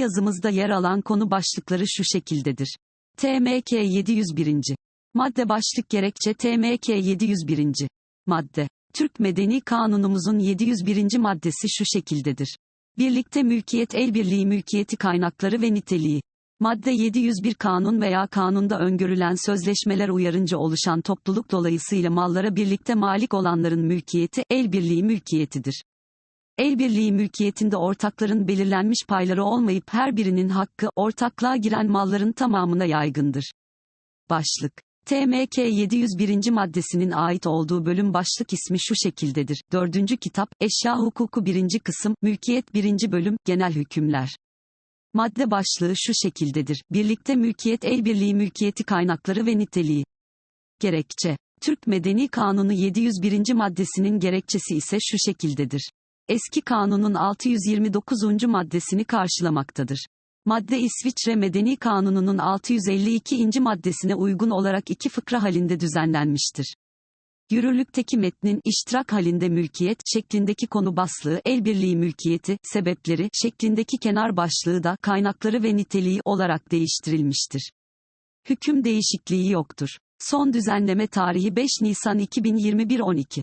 yazımızda yer alan konu başlıkları şu şekildedir. TMK 701. Madde başlık gerekçe TMK 701. Madde. Türk Medeni Kanunumuzun 701. maddesi şu şekildedir. Birlikte mülkiyet el birliği mülkiyeti kaynakları ve niteliği. Madde 701 kanun veya kanunda öngörülen sözleşmeler uyarınca oluşan topluluk dolayısıyla mallara birlikte malik olanların mülkiyeti el birliği mülkiyetidir. El birliği mülkiyetinde ortakların belirlenmiş payları olmayıp her birinin hakkı ortaklığa giren malların tamamına yaygındır. Başlık TMK 701. maddesinin ait olduğu bölüm başlık ismi şu şekildedir. 4. kitap, Eşya Hukuku 1. kısım, Mülkiyet 1. bölüm, Genel Hükümler. Madde başlığı şu şekildedir. Birlikte mülkiyet el birliği mülkiyeti kaynakları ve niteliği. Gerekçe. Türk Medeni Kanunu 701. maddesinin gerekçesi ise şu şekildedir. Eski kanunun 629. maddesini karşılamaktadır. Madde İsviçre Medeni Kanunu'nun 652. maddesine uygun olarak iki fıkra halinde düzenlenmiştir. Yürürlükteki metnin iştirak halinde mülkiyet şeklindeki konu baslığı el birliği mülkiyeti sebepleri şeklindeki kenar başlığı da kaynakları ve niteliği olarak değiştirilmiştir. Hüküm değişikliği yoktur. Son düzenleme tarihi 5 Nisan 2021 12.